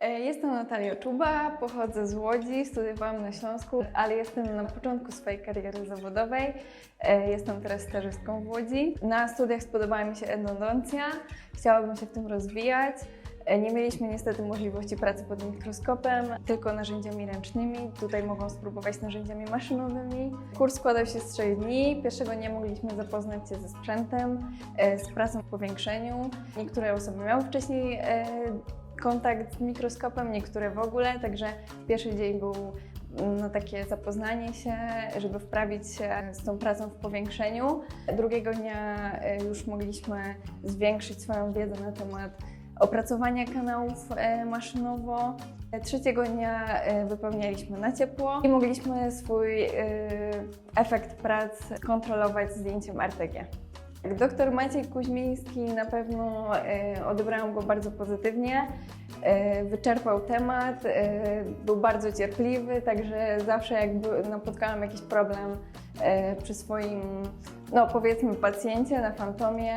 E, Jestem Natalia Czuba, pochodzę z Łodzi, studiowałam na Śląsku, ale jestem na początku swojej kariery zawodowej. E, Jestem teraz stażystką w Łodzi. Na studiach spodobała mi się endodoncja, chciałabym się w tym rozwijać. E, Nie mieliśmy niestety możliwości pracy pod mikroskopem, tylko narzędziami ręcznymi. Tutaj mogą spróbować narzędziami maszynowymi. Kurs składał się z trzech dni. Pierwszego dnia mogliśmy zapoznać się ze sprzętem, z pracą w powiększeniu. Niektóre osoby miały wcześniej kontakt z mikroskopem, niektóre w ogóle, także pierwszy dzień był no, takie zapoznanie się, żeby wprawić się z tą pracą w powiększeniu. Drugiego dnia e, już mogliśmy zwiększyć swoją wiedzę na temat opracowania kanałów e, maszynowo. Trzeciego dnia e, wypełnialiśmy na ciepło i mogliśmy swój efekt prac kontrolować zdjęciem RTG. Doktor Maciej Kuźmiński na pewno e, odebrałam go bardzo pozytywnie. E, wyczerpał temat, e, był bardzo cierpliwy, także zawsze jak napotkałam jakiś problem przy swoim, no powiedzmy pacjencie na fantomie,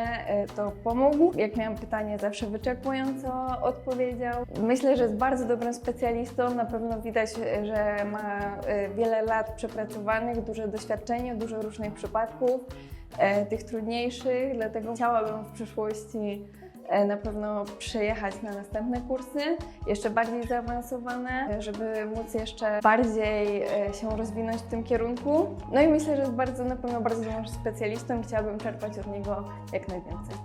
to pomógł. Jak miałam pytanie, zawsze wyczerpująco odpowiedział. Myślę, że jest bardzo dobrym specjalistą, na pewno widać, że ma wiele lat przepracowanych, duże doświadczenie, dużo różnych przypadków tych trudniejszych, dlatego chciałabym w przyszłości e, na pewno przejechać na następne kursy, jeszcze bardziej zaawansowane, e, żeby móc jeszcze bardziej e, się rozwinąć w tym kierunku. No i myślę, że jest bardzo, na pewno bardzo dobrym specjalistą chciałabym czerpać od niego jak najwięcej.